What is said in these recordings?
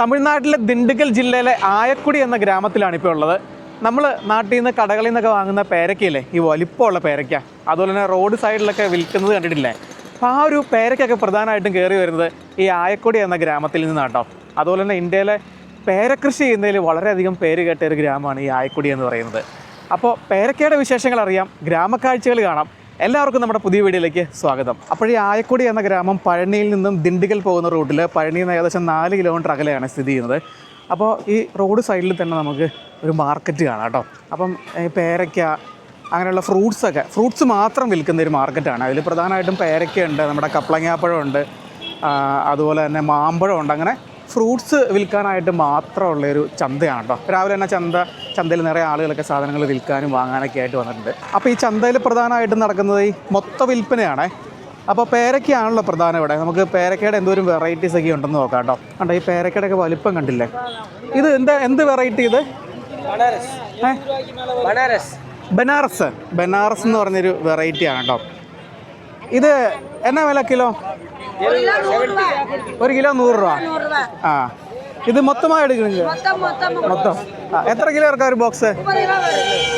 തമിഴ്നാട്ടിലെ ദിണ്ടുക്കൽ ജില്ലയിലെ ആയക്കുടി എന്ന ഗ്രാമത്തിലാണ് ഇപ്പോൾ ഉള്ളത്. നമ്മൾ നാട്ടിൽ നിന്ന് കടകളിൽ നിന്നൊക്കെ വാങ്ങുന്ന പേരക്കയില്ലേ? ഈ വലിപ്പമുള്ള പേരക്ക. അതുപോലെ തന്നെ റോഡ് സൈഡിലൊക്കെ വിൽക്കുന്നത് കണ്ടിട്ടില്ലേ? അപ്പോൾ ആ ഒരു പേരയ്ക്കൊക്കെ പ്രധാനമായിട്ടും കയറി വരുന്നത് ഈ ആയക്കുടി എന്ന ഗ്രാമത്തിൽ നിന്നാണ് കേട്ടോ അതുപോലെ തന്നെ ഇന്ത്യയിലെ പേരക്കൃഷി ചെയ്യുന്നതിൽ വളരെയധികം പേര് കേട്ട ഒരു ഗ്രാമമാണ് ഈ ആയക്കുടി എന്ന് പറയുന്നത്. അപ്പോൾ പേരക്കയുടെ വിശേഷങ്ങൾ അറിയാം. ഗ്രാമക്കാഴ്ചകൾ കാണാം. എല്ലാവർക്കും നമ്മുടെ പുതിയ വീഡിയോയിലേക്ക് സ്വാഗതം. അപ്പോൾ ഈ ആയക്കുടി എന്ന ഗ്രാമം പഴനിയിൽ നിന്നും ദിണ്ടിഗൽ പോകുന്ന റൂട്ടിൽ പഴനിയിൽ നിന്ന് ഏകദേശം നാല് കിലോമീറ്റർ അകലെയാണ് സ്ഥിതി ചെയ്യുന്നത്. അപ്പോൾ ഈ റോഡ് സൈഡിൽ തന്നെ നമുക്ക് ഒരു മാർക്കറ്റ് കാണാം കേട്ടോ. അപ്പം പേരയ്ക്ക അങ്ങനെയുള്ള ഫ്രൂട്ട്സൊക്കെ ഫ്രൂട്ട്സ് മാത്രം വിൽക്കുന്ന ഒരു മാർക്കറ്റാണ്. അതിൽ പ്രധാനമായിട്ടും പേരയ്ക്കയുണ്ട് നമ്മുടെ കപ്ലങ്ങാപ്പഴമുണ്ട് അതുപോലെ തന്നെ മാമ്പഴമുണ്ട് അങ്ങനെ ഫ്രൂട്ട്സ് വിൽക്കാനായിട്ട് മാത്രമുള്ള ഒരു ചന്തയാണ് കേട്ടോ രാവിലെ തന്നെ ചന്ത ചന്തയിൽ നിറയെ ആളുകളൊക്കെ സാധനങ്ങൾ വിൽക്കാനും വാങ്ങാനൊക്കെ ആയിട്ട് വന്നിട്ടുണ്ട്. അപ്പോൾ ഈ ചന്തയിൽ പ്രധാനമായിട്ടും നടക്കുന്നത് ഈ മൊത്ത വിൽപ്പനയാണ്. അപ്പോൾ പേരക്കയാണല്ലോ പ്രധാനം ഇവിടെ. നമുക്ക് പേരക്കയുടെ എന്തോരം വെറൈറ്റീസ് ഒക്കെ ഉണ്ടെന്ന് നോക്കാം കേട്ടോ കണ്ടോ ഈ പേരക്കയുടെ ഒക്കെ വലിപ്പം കണ്ടില്ലേ? ഇത് എന്താ എന്ത് വെറൈറ്റി ഇത്? ബനാറസ്. ബനാറസ്. ബനാറസ്. എന്ന് പറഞ്ഞൊരു വെറൈറ്റിയാണ് കേട്ടോ ഇത് എന്നാ വില കിലോ ഒരു കിലോ നൂറ് രൂപ ആ ഇത് മൊത്തമായി എടുക്കുന്നത് മൊത്തം ആ എത്ര കിലോ ഇറക്കാം ഒരു ബോക്സ്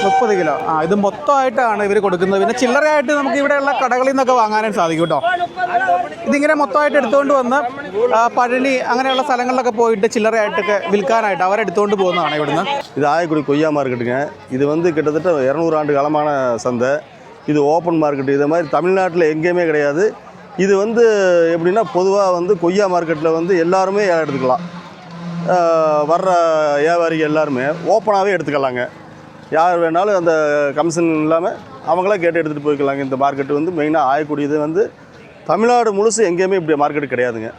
മുപ്പത് കിലോ ആ ഇത് മൊത്തമായിട്ടാണ് ഇവർ കൊടുക്കുന്നത് പിന്നെ ചില്ലറയായിട്ട് നമുക്ക് ഇവിടെയുള്ള കടകളിൽ നിന്നൊക്കെ വാങ്ങാനും സാധിക്കും കേട്ടോ ഇതിങ്ങനെ മൊത്തമായിട്ട് എടുത്തുകൊണ്ട് വന്ന് ആ, പഴനി അങ്ങനെയുള്ള സ്ഥലങ്ങളിലൊക്കെ പോയിട്ട് ചില്ലറയായിട്ടൊക്കെ വിൽക്കാനായിട്ട് അവരെടുത്തുകൊണ്ട് പോകുന്നതാണ് ഇവിടുന്ന് இது ஆயக்குடி கொய்யா மார்க்கெட்டுங்க இது வந்து கிட்டத்தட்ட இரநூறு ஆண்டு காலமான சந்தை இது ஓப்பன் மார்க்கெட் இதை மாதிரி தமிழ்நாட்டில் எங்கேயுமே கிடையாது. இது வந்து எப்படின்னா பொதுவாக வந்து கொய்யா மார்க்கெட்டில் வந்து எல்லாருமே எடுத்துக்கலாம். வர்ற வியாபாரிகள் எல்லாருமே ஓப்பனாகவே எடுத்துக்கலாங்க. யார் வேணாலும் அந்த கமிஷன் இல்லாமல் அவங்களா கேட்டு எடுத்துகிட்டு போய்க்கலாங்க. இந்த மார்க்கெட்டு வந்து மெயினாக ஆகக்கூடியது வந்து தமிழ்நாடு முழுசு எங்கேயுமே இப்படி மார்க்கெட் கிடையாதுங்க.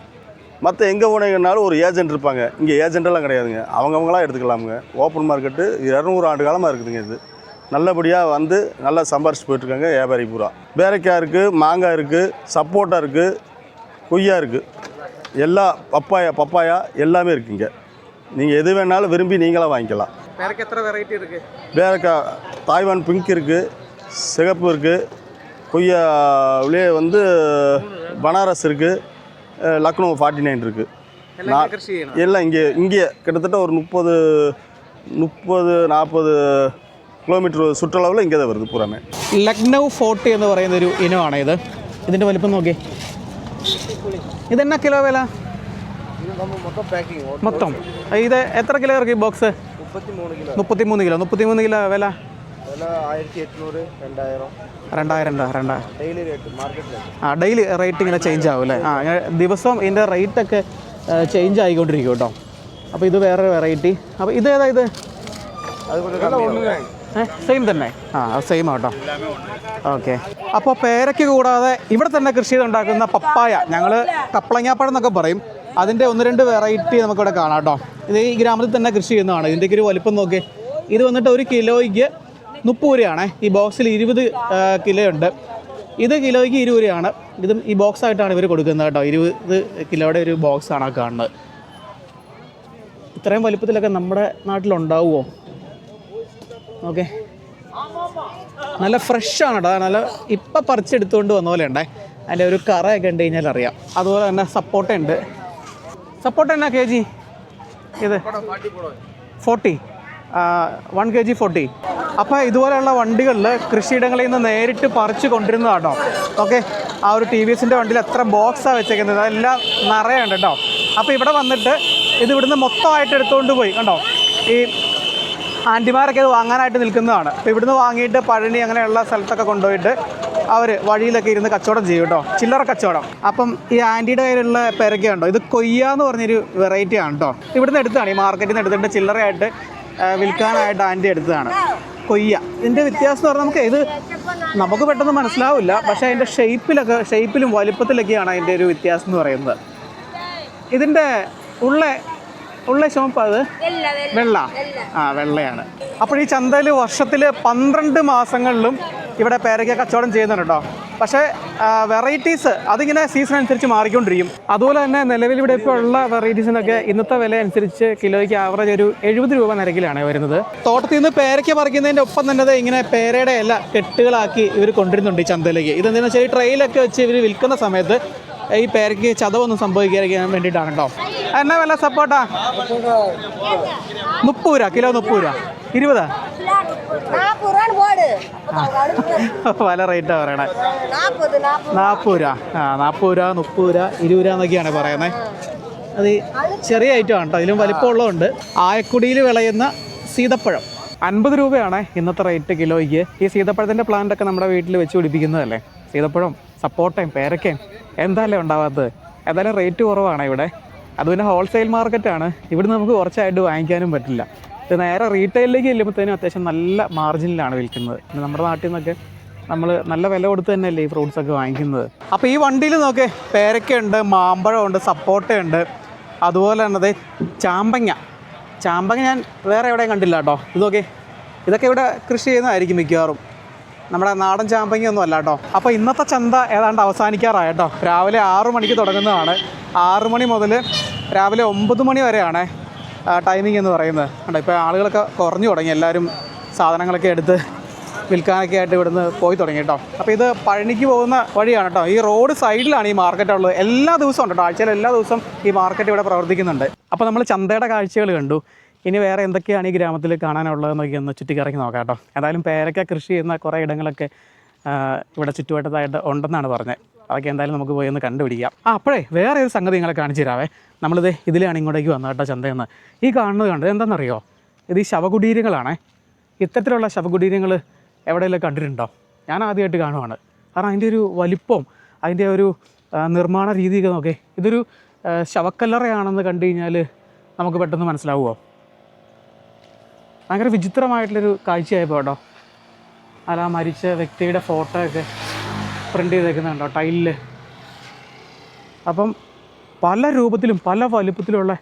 மற்ற எங்கே போனீங்கன்னாலும் ஒரு ஏஜென்ட் இருப்பாங்க. இங்கே ஏஜென்ட்டெல்லாம் கிடையாதுங்க. அவங்கவுங்களாம் எடுத்துக்கலாமுங்க. ஓப்பன் மார்க்கெட்டு இரநூறு ஆண்டு காலமாக இருக்குதுங்க இது. நல்லபடியாக வந்து நல்லா சம்பாரிச்சு போயிட்டுருக்காங்க. வியாபாரி பூரா. பேரைக்காய் இருக்குது மாங்காய் இருக்குது சப்போட்டா இருக்குது கொய்யா இருக்குது எல்லா பப்பாயா பப்பாயா எல்லாமே இருக்குங்க நீங்கள் எது வேணாலும் விரும்பி நீங்களாக வாங்கிக்கலாம். பேரக்காய் வெரைட்டி இருக்குது பேரக்காய் தாய்வான் பிங்க் இருக்குது சிகப்பு இருக்குது கொய்யாவிலே வந்து பனாரஸ் இருக்குது லக்னோ ஃபார்ட்டி நைன் இருக்குது எல்லாம் இங்கே இங்கே கிட்டத்தட்ட ஒரு முப்பது முப்பது நாற்பது കിലോമീറ്റർ ചുറ്റളവിൽ ഇങ്ങനെ വരുന്നത് പുറമെ. ലക്നൗ ഫോർട്ടി എന്ന് പറയുന്ന ഒരു ഇനമാണ് ഇത്. ഇതിന്റെ വലിപ്പം നോക്കി. ഇതെന്നാ കിലോ വില? മൊത്തം. ഇത് എത്ര കിലോ ഇറക്കി ബോക്സ്? മുപ്പത്തിമൂന്ന് കിലോ. മുപ്പത്തിമൂന്ന് കിലോ വില? രണ്ടായിരം ആ ഡെയിലി റേറ്റ് ഇങ്ങനെ ചേഞ്ച് ആവും അല്ലേ? ആ ദിവസം ഇതിന്റെ റേറ്റൊക്കെ ചേഞ്ച് ആയിക്കൊണ്ടിരിക്കും കേട്ടോ. അപ്പോൾ ഇത് വേറെ വെറൈറ്റി അപ്പോൾ ഇത് ഏതാ ഇത്? സെയിം തന്നെ. ആ സെയിം ആട്ടോ. ഓക്കെ അപ്പോൾ പേരയ്ക്ക് കൂടാതെ ഇവിടെ തന്നെ കൃഷി ചെയ്തുണ്ടാക്കുന്ന പപ്പായ ഞങ്ങൾ കപ്പളങ്ങാപ്പഴം എന്നൊക്കെ പറയും. അതിന്റെ ഒന്ന് രണ്ട് വെറൈറ്റി നമുക്കിവിടെ കാണാം കേട്ടോ. ഇത് ഈ ഗ്രാമത്തിൽ തന്നെ കൃഷി ചെയ്യുന്നതാണ്. ഇതിന്റെയൊക്കെ ഒരു വലിപ്പം നോക്കി. ഇത് വന്നിട്ട് ഒരു കിലോയ്ക്ക് മുപ്പത് രൂപയാണ്. ഈ ബോക്സിൽ ഇരുപത് കിലോ ഉണ്ട്. ഇത് കിലോയ്ക്ക് ഇരുപത് രൂപയാണ്. ഇതും ഈ ബോക്സ് ആയിട്ടാണ് ഇവർ കൊടുക്കുന്നത് കേട്ടോ. ഇരുപത് കിലോയുടെ ഒരു ബോക്സാണ് കാണുന്നത്. ഇത്രയും വലിപ്പത്തിലൊക്കെ നമ്മുടെ നാട്ടിലുണ്ടാവുമോ? ഓക്കെ. നല്ല ഫ്രഷ് ആണ് കേട്ടോ നല്ല ഇപ്പം പറിച്ചെടുത്തുകൊണ്ട് വന്ന പോലെ ഉണ്ടേ. അതിന്റെ ഒരു കറയൊക്കെ ഉണ്ട് കഴിഞ്ഞാൽ അറിയാം. അതുപോലെ തന്നെ സപ്പോട്ട ഉണ്ട്. സപ്പോട്ട എന്നാ കെ ജി? ഇത്? Forty. One K G forty. അപ്പോൾ ഇതുപോലെയുള്ള വണ്ടികളിൽ കൃഷിയിടങ്ങളിൽ നിന്ന് നേരിട്ട് പറിച്ച് കൊണ്ടിരുന്നതാട്ടോ. ഓക്കെ. ആ ഒരു ടി വി എസിന്റെ വണ്ടിയിൽ എത്ര ബോക്സാണ് വെച്ചേക്കുന്നത്. അതെല്ലാം നിറയുണ്ട് കേട്ടോ. അപ്പോൾ ഇവിടെ വന്നിട്ട് ഇത് ഇവിടുന്ന് മൊത്തമായിട്ട് എടുത്തുകൊണ്ട് പോയി. കണ്ടോ? ഈ ആന്റിമാരൊക്കെ ഇത് വാങ്ങാനായിട്ട് നിൽക്കുന്നതാണ്. അപ്പോൾ ഇവിടുന്ന് വാങ്ങിയിട്ട് പഴനി അങ്ങനെയുള്ള സ്ഥലത്തൊക്കെ കൊണ്ടുപോയിട്ട് അവർ വഴിയിലൊക്കെ ഇരുന്ന് കച്ചവടം ചെയ്യും കേട്ടോ. ചില്ലറ കച്ചവടം. അപ്പം ഈ ആന്റിയുടെ കയ്യിലുള്ള പെരക്ക ഉണ്ടോ ഇത് കൊയ്യ എന്ന് പറഞ്ഞൊരു വെറൈറ്റി ആണ് കേട്ടോ. ഇവിടുന്ന് എടുത്താണ് ഈ മാർക്കറ്റിൽ നിന്ന് എടുത്തിട്ട് ചില്ലറയായിട്ട് വിൽക്കാനായിട്ട് ആന്റി എടുത്തതാണ്. കൊയ്യ. ഇതിന്റെ വ്യത്യാസം എന്ന് പറഞ്ഞാൽ നമുക്ക് ഇത് നമുക്ക് പെട്ടെന്ന് മനസ്സിലാവില്ല. പക്ഷേ അതിന്റെ ഷേപ്പിലൊക്കെ ഷേപ്പിലും വലിപ്പത്തിലൊക്കെയാണ് അതിന്റെ ഒരു വ്യത്യാസം എന്ന് പറയുന്നത്. ഇതിന്റെ ഉള്ള ഉള്ള ചുമപ്പ് അത്? വെള്ള ആ വെള്ളയാണ്. അപ്പോൾ ഈ ചന്തയിൽ വർഷത്തിൽ പന്ത്രണ്ട് മാസങ്ങളിലും ഇവിടെ പേരയ്ക്ക കച്ചവടം ചെയ്യുന്നുണ്ട് കേട്ടോ. പക്ഷേ വെറൈറ്റീസ് അതിങ്ങനെ സീസൺ അനുസരിച്ച് മാറിക്കൊണ്ടിരിക്കും. അതുപോലെ തന്നെ നിലവിൽ ഇവിടെ ഇപ്പോൾ ഉള്ള വെറൈറ്റീസിനൊക്കെ ഇന്നത്തെ വില അനുസരിച്ച് കിലോയ്ക്ക് ആവറേജ് ഒരു എഴുപത് രൂപ നിരക്കിലാണ് വരുന്നത്. തോട്ടത്തിൽ നിന്ന് പേരയ്ക്ക പറിക്കുന്നതിന്റെ ഒപ്പം തന്നെ ഇങ്ങനെ പേരയുടെ ഇല കെട്ടുകളാക്കി ഇവർ കൊണ്ടുവരുന്നുണ്ട് ഈ ചന്തയിലേക്ക്. ഇതെന്താണെന്ന് വെച്ചാൽ ഈ ട്രെയിലൊക്കെ വെച്ച് ഇവർ വിൽക്കുന്ന സമയത്ത് ഈ പേരയ്ക്ക് ചതവൊന്നും സംഭവിക്കാൻ വേണ്ടിയിട്ടാണ് കേട്ടോ. എന്നാ വല്ല സപ്പോർട്ടാ? മുപ്പത് രൂപ കിലോ മുപ്പത് രൂപ. ഇരുപതാ? പല റേറ്റാ പറയണേ. നാൽപ്പത് രൂപ. ആ നാൽപ്പത് രൂപ മുപ്പത് രൂപ ഇരുപത് രൂപ എന്നൊക്കെയാണ് പറയുന്നത് അത് ചെറിയ ഐറ്റം ആണ് കേട്ടോ. ഇതിലും വലിപ്പമുള്ളതുണ്ട്. ആയക്കുടിയിൽ വിളയുന്ന സീതപ്പഴം. അൻപത് രൂപയാണ് ഇന്നത്തെ റേറ്റ് കിലോയ്ക്ക്. ഈ സീതപ്പഴത്തിന്റെ പ്ലാന്റൊക്കെ നമ്മുടെ വീട്ടിൽ വെച്ച് പിടിപ്പിക്കുന്നതല്ലേ? സീതപ്പഴം സപ്പോട്ടയും പേരക്കയും എന്തായാലും ഉണ്ടാവാത്തത്? എന്തായാലും റേറ്റ് കുറവാണ് ഇവിടെ. അത് പിന്നെ ഹോൾസെയിൽ മാർക്കറ്റാണ് ഇവിടുന്ന് നമുക്ക് കുറച്ചായിട്ട് വാങ്ങിക്കാനും പറ്റില്ല. ഇത് നേരെ റീറ്റെയിലേക്ക് ചെല്ലുമ്പോഴത്തേനും അത്യാവശ്യം നല്ല മാർജിനിലാണ് വിൽക്കുന്നത്. പിന്നെ നമ്മുടെ നാട്ടിൽ നിന്നൊക്കെ നമ്മൾ നല്ല വില കൊടുത്ത് തന്നെയല്ലേ ഈ ഫ്രൂട്ട്സ് ഒക്കെ വാങ്ങിക്കുന്നത്. അപ്പോൾ ഈ വണ്ടിയിൽ നോക്കേ പേരക്കയുണ്ട് മാമ്പഴമുണ്ട് സപ്പോട്ടയുണ്ട്. അതുപോലെ തന്നെ ദേ ചാമ്പങ്ങ. ചാമ്പങ്ങ ഞാൻ വേറെ എവിടെയും കണ്ടില്ല കേട്ടോ. ഇത് നോക്കേ ഇതൊക്കെ ഇവിടെ കൃഷി ചെയ്യുന്നതായിരിക്കും മിക്കവാറും. നമ്മുടെ നാടൻ ചാമ്പങ്ങി ഒന്നും അല്ല കേട്ടോ. അപ്പോൾ ഇന്നത്തെ ചന്ത ഏതാണ്ട് അവസാനിക്കാറായ കേട്ടോ. രാവിലെ ആറു മണിക്ക് തുടങ്ങുന്നതാണ്. ആറു മണി മുതൽ രാവിലെ ഒമ്പത് മണി വരെയാണ് ടൈമിംഗ് എന്ന് പറയുന്നത്. കണ്ടോ ഇപ്പോൾ ആളുകളൊക്കെ കുറഞ്ഞു തുടങ്ങി. എല്ലാവരും സാധനങ്ങളൊക്കെ എടുത്ത് വിൽക്കാനൊക്കെ ആയിട്ട് ഇവിടുന്ന് പോയി തുടങ്ങി കേട്ടോ. അപ്പോൾ ഇത് പഴനിക്ക് പോകുന്ന വഴിയാണ് കേട്ടോ. ഈ റോഡ് സൈഡിലാണ് ഈ മാർക്കറ്റ് ഉള്ളത്. എല്ലാ ദിവസവും ഉണ്ട് കേട്ടോ. ആഴ്ചയിൽ എല്ലാ ദിവസവും ഈ മാർക്കറ്റ് ഇവിടെ പ്രവർത്തിക്കുന്നുണ്ട്. അപ്പോൾ നമ്മൾ ചന്തയുടെ കാഴ്ചകൾ കണ്ടു. ഇനി വേറെ എന്തൊക്കെയാണ് ഈ ഗ്രാമത്തിൽ കാണാനുള്ളതെന്നൊക്കെ ഒന്ന് ചുറ്റിക്കറങ്ങി നോക്കാം കേട്ടോ. എന്തായാലും പേരക്ക കൃഷി ചെയ്യുന്ന കുറേ ഇടങ്ങളൊക്കെ ഇവിടെ ചുറ്റുവട്ടത്തായിട്ട് ഉണ്ടെന്നാണ് പറഞ്ഞത്. അതൊക്കെ എന്തായാലും നമുക്ക് പോയി ഒന്ന് കണ്ടുപിടിക്കാം. ആ അപ്പോഴേ വേറെ ഒരു സംഗതി നിങ്ങളെ കാണിച്ചു തരാവേ. നമ്മളിത് ഇതിലാണ് ഇങ്ങോട്ടേക്ക് വന്നത് കേട്ടോ ചന്തയെന്ന് ഈ കാണുന്നത് കണ്ടത് എന്താണെന്നറിയോ ഇത് ഈ ശവകുടീരങ്ങളാണേ. ഇത്തരത്തിലുള്ള ശവകുടീരങ്ങൾ എവിടെയെല്ലാം കണ്ടിട്ടുണ്ടോ? ഞാൻ ആദ്യമായിട്ട് കാണുവാണ്. കാരണം അതിന്റെ ഒരു വലിപ്പവും അതിന്റെ ഒരു നിർമ്മാണ രീതിയൊക്കെ നോക്കേ. ഇതൊരു ശവക്കല്ലറയാണെന്ന് കണ്ടു കഴിഞ്ഞാൽ നമുക്ക് പെട്ടെന്ന് മനസ്സിലാവുമോ ഭയങ്കര വിചിത്രമായിട്ടുള്ളൊരു കാഴ്ചയായപ്പോൾ കേട്ടോ. അല്ല മരിച്ച വ്യക്തിയുടെ ഫോട്ടോ ഒക്കെ പ്രിന്റ് ചെയ്തേക്കുന്നുണ്ടോ ടൈലിൽ അപ്പം പല രൂപത്തിലും പല വലുപ്പത്തിലുള്ള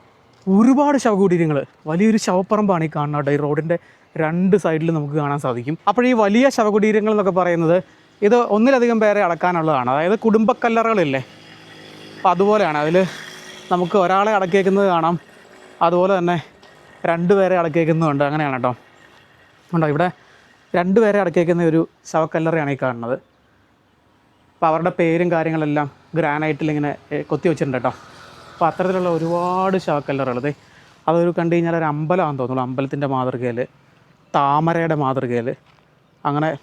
ഒരുപാട് ശവകുടീരങ്ങൾ വലിയൊരു ശവപ്പറമ്പാണ് ഈ കാണുന്നത് കേട്ടോ. ഈ റോഡിന്റെ രണ്ട് സൈഡിൽ നമുക്ക് കാണാൻ സാധിക്കും. അപ്പോൾ ഈ വലിയ ശവകുടീരങ്ങൾ എന്നൊക്കെ പറയുന്നത് ഇത് ഒന്നിലധികം പേരെ അടക്കാനുള്ളതാണ്. അതായത് കുടുംബക്കല്ലറകളില്ലേ? അപ്പോൾ അതുപോലെയാണ്. അതിൽ നമുക്ക് ഒരാളെ അടക്കിയേക്കുന്നത് കാണാം. അതുപോലെ തന്നെ രണ്ട് പേരെ അടക്കിയേക്കുന്നുണ്ട് അങ്ങനെയാണ് കേട്ടോ. ഉണ്ടോ? ഇവിടെ രണ്ട് പേരെ അടക്കിയേക്കുന്ന ഒരു ശവക്കല്ലറയാണ് ഈ കാണുന്നത്. അപ്പോൾ അവരുടെ പേരും കാര്യങ്ങളെല്ലാം ഗ്രാനൈറ്റിൽ ഇങ്ങനെ കൊത്തി വെച്ചിട്ടുണ്ട് കേട്ടോ. അപ്പോൾ അത്തരത്തിലുള്ള ഒരുപാട് ശവക്കല്ലറുകൾ. അതൊരു കണ്ടു കഴിഞ്ഞാൽ ഒരു അമ്പലമാണെന്ന് തോന്നുള്ളൂ അമ്പലത്തിന്റെ മാതൃകയിൽ താമരയുടെ മാതൃകയിൽ അങ്ങനെ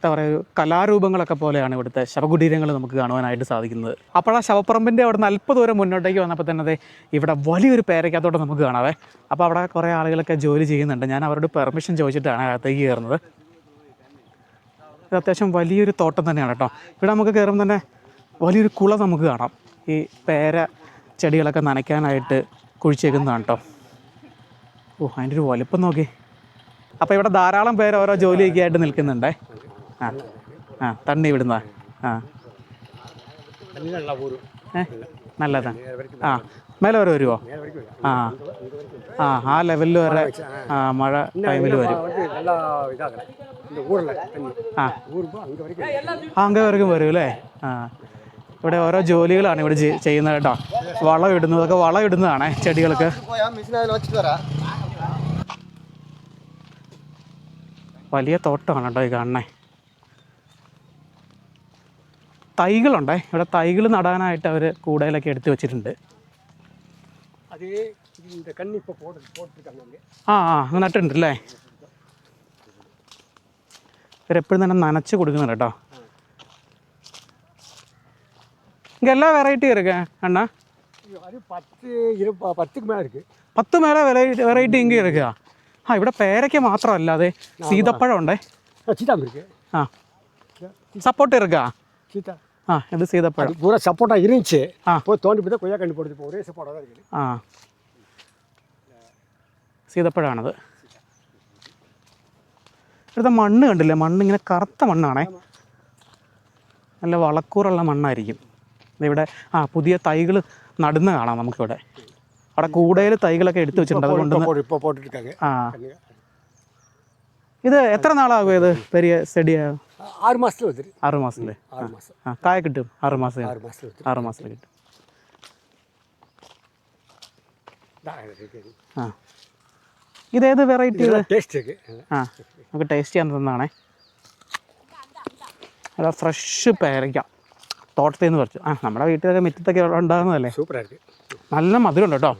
എന്താ പറയുക കലാരൂപങ്ങളൊക്കെ പോലെയാണ് ഇവിടുത്തെ ശവകുടീരങ്ങൾ നമുക്ക് കാണുവാനായിട്ട് സാധിക്കുന്നത്. അപ്പോൾ ആ ശവപ്പറമ്പിന്റെ അവിടെ നിന്ന് അല്പ ദൂരം മുന്നോട്ടേക്ക് വന്നപ്പോൾ തന്നെ ഇവിടെ വലിയൊരു പേരക്കകത്തോട്ട് നമുക്ക് കാണാവേ. അപ്പോൾ അവിടെ കുറേ ആളുകളൊക്കെ ജോലി ചെയ്യുന്നുണ്ട്. ഞാൻ അവരോട് പെർമിഷൻ ചോദിച്ചിട്ടാണ് അകത്തേക്ക് കയറുന്നത്. ഇത് അത്യാവശ്യം വലിയൊരു തോട്ടം തന്നെയാണ് കേട്ടോ. ഇവിടെ നമുക്ക് കയറുമ്പോൾ തന്നെ വലിയൊരു കുള നമുക്ക് കാണാം. ഈ പേര ചെടികളൊക്കെ നനയ്ക്കാനായിട്ട് കുഴിച്ചേക്കുന്നതാണ് കേട്ടോ. ഓ അതിന്റെ ഒരു വലുപ്പം നോക്കി. അപ്പോൾ ഇവിടെ ധാരാളം പേര് ഓരോ ജോലിയൊക്കെ ആയിട്ട് നിൽക്കുന്നുണ്ടേ. ആ തണ്ണി വിടുന്ന ആ. നല്ലതാ. ആ മേലെ വരെ വരുമോ ആ ആ ആ ലെവലിൽ വരെ ആ മഴ ടൈമിൽ വരും. ആ. അങ്ങനെ വരക്കും വരും അല്ലേ? ആ. ഇവിടെ ഓരോ ജോലികളാണ് ഇവിടെ ചെയ്യുന്നത് കേട്ടോ. വളം ഇടുന്നതൊക്കെ വളം ഇടുന്നതാണ് ചെടികൾക്ക്. വലിയ തോട്ടമാണ് കേട്ടോ ഈ കാണണേ തൈകളുണ്ടേ. ഇവിടെ തൈകൾ നടാനായിട്ട് അവർ കൂടുതലൊക്കെ എടുത്ത് വെച്ചിട്ടുണ്ട്. ആ ആ നട്ടിട്ടുണ്ട് അല്ലേ ഇവരെപ്പോഴും തന്നെ നനച്ച് കൊടുക്കുന്നുണ്ട് കേട്ടോ. ഇങ്ങനെ എല്ലാ വെറൈറ്റി ഇരിക്ക അണ്ണ? പത്ത് മേലെ വെറൈറ്റി ഇങ്ങനെ ഇരിക്കുക ആ ഇവിടെ പേരയ്ക്ക് മാത്രം അല്ലാതെ സീതപ്പഴം ഉണ്ടേ. ആ സപ്പോർട്ട് ഇരിക്ക? ആ ഇത് സീതപ്പഴം அது பூரா சப்போட்டா இருந்துச்சு ஆ. போய் தோண்டி போய் தான் கொய்யா கண்டு போடுது இப்போ ஒரே சப்போட்டா தான் இருக்குது ആ സീതപ്പഴമാണത് ഇവിടുത്തെ മണ്ണ് കണ്ടില്ലേ മണ്ണ് ഇങ്ങനെ കറുത്ത മണ്ണാണേ നല്ല വളക്കൂറുള്ള മണ്ണായിരിക്കും ഇവിടെ ആ പുതിയ തൈകൾ നടുന്ന കാണാം നമുക്കിവിടെ അവിടെ കൂടുതൽ തൈകളൊക്കെ എടുത്തു വെച്ചിട്ടുണ്ട് இப்போ അതുകൊണ്ട് போட்டு இப்போ போட்டுருக்காங்க ആ ഇത് എത്ര നാളാകും ഇത് പെരിയ സ്റ്റഡിയാകും ആറ് മാസത്തിൽ ആറ് മാസം. ആ കായ കിട്ടും. ആറ് മാസം. ആറ് മാസത്തിൽ കിട്ടും. ആ. ഇതേത് വെറൈറ്റി ആ നമുക്ക് ടേസ്റ്റ് ചെയ്യാൻ തന്നാണേ. അല്ല ഫ്രഷ് പേരയ്ക്ക. തോട്ടത്തിൽ നിന്ന് പറിച്ചു. ആ നമ്മുടെ വീട്ടിലൊക്കെ മിറ്റത്തൊക്കെ ഉണ്ടാകുന്നതല്ലേ? നല്ല മധുരം ഉണ്ട് കേട്ടോ.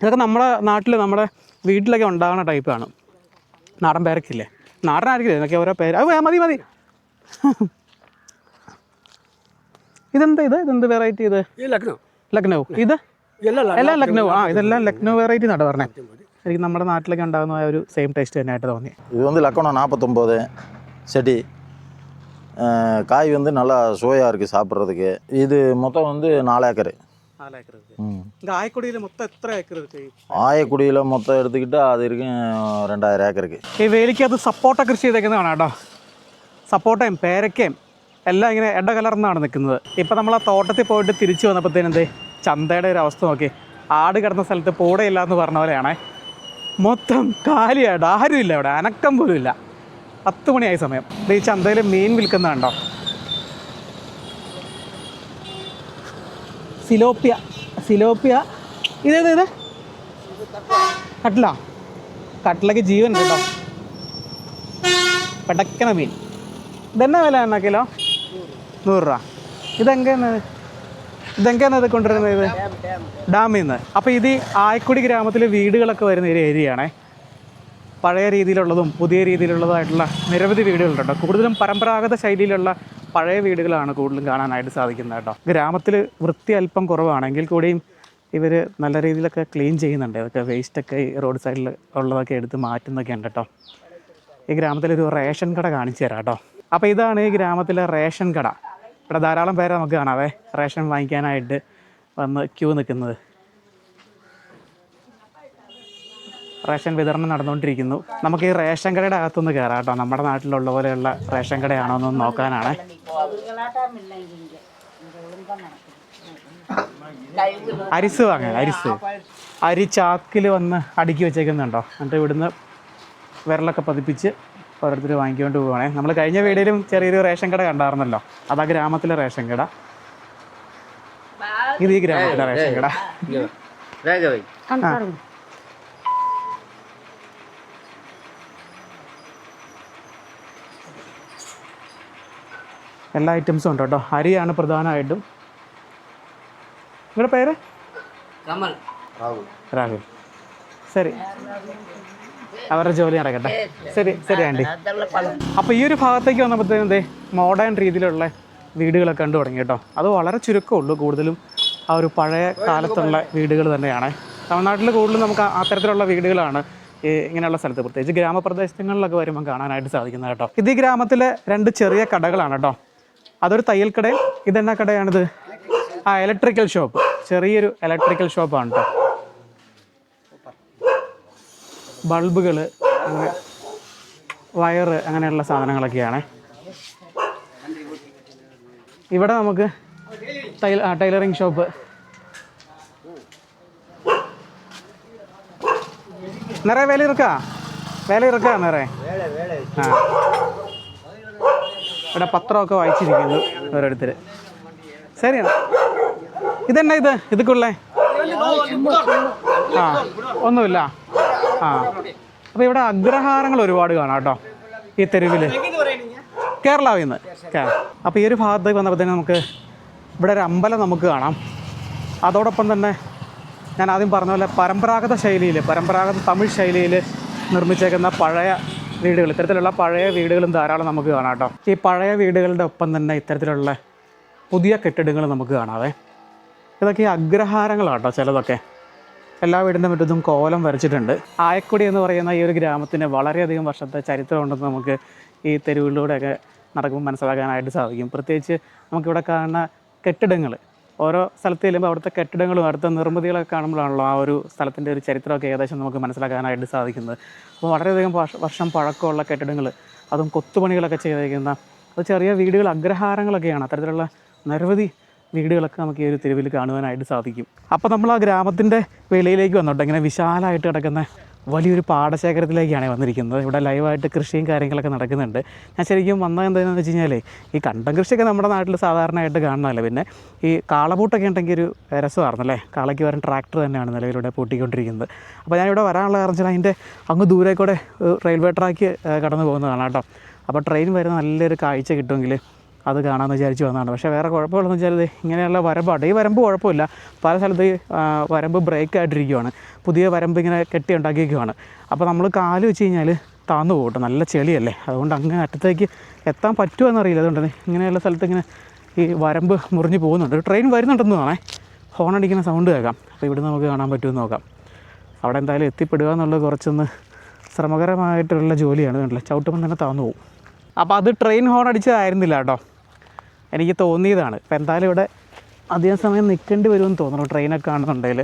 ഇതൊക്കെ നമ്മുടെ നാട്ടിൽ നമ്മുടെ വീട്ടിലൊക്കെ ഉണ്ടാകുന്ന ടൈപ്പാണ് നാടൻ പേരക്കില്ലേ നാടനായിരിക്കില്ലേ ഇതൊക്കെ ഓരോ പേര് അത് മതി മതി ഇതെന്താ ഇത് ഇതെന്ത് വെറൈറ്റി ഇത് இது லக்னோ ലക്നൗ ഇത് எல்லாம் എല്ലാം ലക്നൗ ആ ഇതെല്ലാം ലക്നൗ വെറൈറ്റി എന്നാണ് പറഞ്ഞത് എനിക്ക് നമ്മുടെ നാട്ടിലൊക്കെ ഉണ്ടാകുന്ന ആ ഒരു സെയിം ടേസ്റ്റ് തന്നെയായിട്ട് തോന്നി இது வந்து லக்கணம் நாற்பத்தொம்போது செடி அஹ், காய் வந்து நல்லா சுவையாக இருக்குது சாப்பிட்றதுக்கு இது மொத்தம் வந்து நாலு ஏக்கரு ம் ഗായക്കൊടിയിൽ മൊത്തം എത്ര ഏക്കർ ஆயக்குடியில் மொத்தம் எடுத்துக்கிட்டால் அது இருக்கும் ரெண்டாயிரம் ஏக்கருக்கு ഈ വേലിക്കകത്ത് സപ്പോട്ട കൃഷി ചെയ്തേക്കുന്നത് കാണാം കേട്ടോ സപ്പോട്ടയും പേരക്കയും എല്ലാം ഇങ്ങനെ ഇട കലർന്നാണ് നിൽക്കുന്നത് ഇപ്പം നമ്മൾ ആ തോട്ടത്തിൽ പോയിട്ട് തിരിച്ചു വന്നപ്പോഴത്തേനും എന്തേ ചന്തയുടെ ഒരു അവസ്ഥ നോക്കി ആട് കിടന്ന സ്ഥലത്ത് പൂടയില്ല എന്ന് പറഞ്ഞ പോലെയാണേ മൊത്തം കാലിയായിട്ട് ആരുമില്ല ഇവിടെ അനക്കം പോലും ഇല്ല പത്ത് മണിയായ സമയം ഇത് ഈ ചന്തയിൽ മീൻ വിൽക്കുന്നതുണ്ടോ സിലോപ്പിയ സിലോപ്പിയ ഇതേത് ഇത് കട്ടില? കട്ടിലക്ക് ജീവൻ കേട്ടോ. പെടക്കണ മീൻ. ഇതെന്നാ വില എന്നാ കിലോ? നൂറ് രൂപ. ഇതെങ്ങനെ ഇതെങ്ങനെയാണ് ഇത് കൊണ്ടുവരുന്നത് ഇത്? ഡാമിൽ നിന്ന് അപ്പോൾ ഇത് ആയക്കുടി ഗ്രാമത്തിലെ വീടുകളൊക്കെ വരുന്ന ഒരു ഏരിയയാണേ. പഴയ രീതിയിലുള്ളതും പുതിയ രീതിയിലുള്ളതായിട്ടുള്ള നിരവധി വീടുകളുണ്ട് കൂടുതലും പരമ്പരാഗത ശൈലിയിലുള്ള പഴയ വീടുകളാണ് കൂടുതലും കാണാനായിട്ട് സാധിക്കുന്നത് കേട്ടോ. ഗ്രാമത്തിൽ വൃത്തി അല്പം കുറവാണെങ്കിൽ കൂടിയും ഇവർ നല്ല രീതിയിലൊക്കെ ക്ലീൻ ചെയ്യുന്നുണ്ട്. അതൊക്കെ വേസ്റ്റൊക്കെ റോഡ് സൈഡിൽ ഉള്ളതൊക്കെ എടുത്ത് മാറ്റുന്നൊക്കെ ഉണ്ട് കേട്ടോ. ഈ ഗ്രാമത്തിലൊരു റേഷൻ കട കാണിച്ചു തരാം കേട്ടോ. അപ്പോൾ ഇതാണ് ഈ ഗ്രാമത്തിലെ റേഷൻ കട. ഇവിടെ ധാരാളം പേരെ നമുക്ക് കാണാവേ റേഷൻ വാങ്ങിക്കാനായിട്ട് വന്ന് ക്യൂ നിൽക്കുന്നത്. റേഷൻ വിതരണം നടന്നുകൊണ്ടിരിക്കുന്നു. നമുക്ക് ഈ റേഷൻ കടയുടെ അകത്തൊന്ന് കയറാം കേട്ടോ. നമ്മുടെ നാട്ടിലുള്ള പോലെയുള്ള റേഷൻ കടയാണോ എന്ന് നോക്കാനാണ്. അരിസ് വാങ്ങാൻ അരിസ്. അരി ചാക്കിൽ വന്ന് അടുക്കി വെച്ചേക്കുന്നുണ്ടോ? എന്നിട്ട് ഇവിടുന്ന് വിരലൊക്കെ പതിപ്പിച്ച് ഓരോരുത്തർ വാങ്ങിക്കൊണ്ട് പോവുകയാണെ നമ്മൾ കഴിഞ്ഞ വീടിലും ചെറിയൊരു റേഷൻ കട കണ്ടായിരുന്നല്ലോ. അതാ ഗ്രാമത്തിലെ റേഷൻ കട. ഇത് ഈ ഗ്രാമത്തിലെ റേഷൻ കട. ആ. എല്ലാ ഐറ്റംസും ഉണ്ട് കേട്ടോ. അരിയാണ് പ്രധാനമായിട്ടും. നിങ്ങളുടെ പേര്? രാഹുൽ. ശരി. അവരുടെ ജോലി നടക്കട്ടെ. ശരി ശരി ആന്റി. അപ്പോൾ ഈ ഒരു ഭാഗത്തേക്ക് വന്നപ്പോഴത്തേക്കും എന്തേ മോഡേൺ രീതിയിലുള്ള വീടുകളൊക്കെ കണ്ടു തുടങ്ങി കേട്ടോ. അത് വളരെ ചുരുക്കമുള്ളൂ കൂടുതലും ആ ഒരു പഴയ കാലത്തുള്ള വീടുകൾ തന്നെയാണ്. തമിഴ്നാട്ടിൽ കൂടുതലും നമുക്ക് ആ- അത്തരത്തിലുള്ള വീടുകളാണ് ഈ ഇങ്ങനെയുള്ള സ്ഥലത്ത് പ്രത്യേകിച്ച് ഗ്രാമപ്രദേശങ്ങളിലൊക്കെ വരുമ്പോൾ കാണാനായിട്ട് സാധിക്കുന്നത് കേട്ടോ. ഇത് ഈ ഗ്രാമത്തിലെ രണ്ട് ചെറിയ കടകളാണ് കേട്ടോ. അതൊരു തയ്യൽ കടയും. ഇതെന്നാ കടയാണിത്? ആ ഇലക്ട്രിക്കൽ ഷോപ്പ് ചെറിയൊരു ഇലക്ട്രിക്കൽ ഷോപ്പാണ് ബൾബുകൾ അങ്ങനെ വയറ് അങ്ങനെയുള്ള സാധനങ്ങളൊക്കെയാണ്. ഇവിടെ നമുക്ക് ടൈൽ ആ ടൈലറിങ് ഷോപ്പ് നിറയെ വില ഇറക്കാ? വില ഇറക്കാ നിറയെ? ആ. ഇവിടെ പത്രമൊക്കെ വായിച്ചിരിക്കുന്നു ഓരോരുത്തർ ശരിയാണ് ഇതെന്നാ ഇത്? ഇതൊക്കെയുള്ളേ ആ ഒന്നുമില്ല. ആ. അപ്പോൾ ഇവിടെ അഗ്രഹാരങ്ങൾ ഒരുപാട് കാണാം കേട്ടോ ഈ തെരുവിൽ കേരളാവിൽ നിന്ന്. അപ്പോൾ ഈ ഒരു ഭാഗത്തേക്ക് വന്നപ്പോഴത്തേനും നമുക്ക് ഇവിടെ ഒരു അമ്പലം നമുക്ക് കാണാം. അതോടൊപ്പം തന്നെ ഞാൻ ആദ്യം പറഞ്ഞ പോലെ പരമ്പരാഗത ശൈലിയിൽ പരമ്പരാഗത തമിഴ് ശൈലിയിൽ നിർമ്മിച്ചേക്കുന്ന പഴയ വീടുകൾ. ഇത്തരത്തിലുള്ള പഴയ വീടുകളും ധാരാളം നമുക്ക് കാണാം കേട്ടോ. ഈ പഴയ വീടുകളുടെ ഒപ്പം തന്നെ ഇത്തരത്തിലുള്ള പുതിയ കെട്ടിടങ്ങൾ നമുക്ക് കാണാവേ. ഇതൊക്കെ അഗ്രഹാരങ്ങളാണ് കേട്ടോ ചിലതൊക്കെ. എല്ലാ വീടിന്റെ മുറ്റത്തും കോലം വരച്ചിട്ടുണ്ട്. ആയക്കുടി എന്ന് പറയുന്ന ഈ ഒരു ഗ്രാമത്തിന് വളരെയധികം വർഷത്തെ ചരിത്രമുണ്ടെന്ന് നമുക്ക് ഈ തെരുവിലൂടെയൊക്കെ നടക്കുമ്പോൾ മനസ്സിലാക്കാനായിട്ട് സാധിക്കും. പ്രത്യേകിച്ച് നമുക്കിവിടെ കാണുന്ന കെട്ടിടങ്ങൾ. ഓരോ സ്ഥലത്ത് ചെല്ലുമ്പോൾ അവിടുത്തെ കെട്ടിടങ്ങളും അവിടുത്തെ നിർമ്മിതികളൊക്കെ കാണുമ്പോഴാണല്ലോ ആ ഒരു സ്ഥലത്തിന്റെ ഒരു ചരിത്രമൊക്കെ ഏകദേശം നമുക്ക് മനസ്സിലാക്കാനായിട്ട് സാധിക്കുന്നത്. അപ്പോൾ വളരെയധികം വർഷ- പഴക്കമുള്ള കെട്ടിടങ്ങൾ അതും കൊത്തുപണികളൊക്കെ ചെയ്തേക്കുന്ന അത് ചെറിയ വീടുകൾ അഗ്രഹാരങ്ങളൊക്കെയാണ്. അത്തരത്തിലുള്ള നിരവധി വീടുകളൊക്കെ നമുക്ക് ഈ ഒരു തെരുവിൽ കാണുവാനായിട്ട് സാധിക്കും. അപ്പോൾ നമ്മൾ ആ ഗ്രാമത്തിന്റെ വെളിയിലേക്ക് വന്നോട്ടെ. ഇങ്ങനെ വിശാലമായിട്ട് കിടക്കുന്ന വലിയൊരു പാടശേഖരത്തിലേക്കാണ് വന്നിരിക്കുന്നത്. ഇവിടെ ലൈവായിട്ട് കൃഷിയും കാര്യങ്ങളൊക്കെ നടക്കുന്നുണ്ട്. ഞാൻ ശരിക്കും വന്നത് എന്താണെന്ന് വെച്ച് കഴിഞ്ഞാൽ ഈ കണ്ടം കൃഷിയൊക്കെ നമ്മുടെ നാട്ടിൽ സാധാരണയായിട്ട് കാണുന്നതല്ല? പിന്നെ ഈ കാളപൂട്ടൊക്കെ ഉണ്ടെങ്കിൽ ഒരു രസമായിരുന്നല്ലേ? കാളയ്ക്ക് വരാൻ ട്രാക്ടർ തന്നെയാണ് നിലവിലൂടെ പൂട്ടിക്കൊണ്ടിരിക്കുന്നത്. അപ്പോൾ ഞാനിവിടെ വരാനുള്ള കാരണം വെച്ചാൽ അതിന്റെ അങ്ങ് ദൂരെ കൂടെ റെയിൽവേ ട്രാക്ക് കടന്നു പോകുന്നതാണ് കേട്ടോ. അപ്പോൾ ട്രെയിൻ വരുന്ന നല്ലൊരു കാഴ്ച കിട്ടുമെങ്കിൽ അത് കാണാമെന്ന് വിചാരിച്ച് വന്നതാണ്. പക്ഷേ വേറെ കുഴപ്പമുള്ളതെന്ന് വെച്ചാൽ ഇങ്ങനെയുള്ള വരമ്പാണ്. ഈ വരമ്പ് കുഴപ്പമില്ല. പല സ്ഥലത്ത് വരമ്പ് ബ്രേക്ക് ആയിട്ടിരിക്കുവാണ് പുതിയ വരമ്പ് ഇങ്ങനെ കെട്ടി ഉണ്ടാക്കിയിരിക്കുവാണ് അപ്പോൾ നമ്മൾ കാൽ വെച്ച് കഴിഞ്ഞാൽ താന്നു പോകട്ടെ നല്ല ചെളിയല്ലേ? അതുകൊണ്ട് അങ്ങ് അറ്റത്തേക്ക് എത്താൻ പറ്റുമോ എന്നറിയില്ല. അതുകൊണ്ട് ഇങ്ങനെയുള്ള സ്ഥലത്ത് ഇങ്ങനെ ഈ വരമ്പ് മുറിഞ്ഞ് പോകുന്നുണ്ട്. ട്രെയിൻ വരുന്നുണ്ടെന്ന് കാണേ ഹോൺ അടിക്കുന്ന സൗണ്ട് കേൾക്കാം. അപ്പോൾ ഇവിടെ നമുക്ക് കാണാൻ പറ്റുമെന്ന് നോക്കാം. അവിടെ എന്തായാലും എത്തിപ്പെടുക എന്നുള്ളത് കുറച്ചൊന്ന് ശ്രമകരമായിട്ടുള്ള ജോലിയാണ് കണ്ടില്ല? ചവിട്ടുമ്പോൾ തന്നെ താന്നു പോകും. അപ്പോൾ അത് ട്രെയിൻ ഹോൺ അടിച്ചതായിരുന്നില്ല കേട്ടോ. എനിക്ക് തോന്നിയതാണ്. അപ്പോൾ എന്തായാലും ഇവിടെ അധികം സമയം നിൽക്കേണ്ടി വരുമെന്ന് തോന്നുന്നു. ട്രെയിനൊക്കെ കാണുന്നുണ്ടെങ്കിൽ.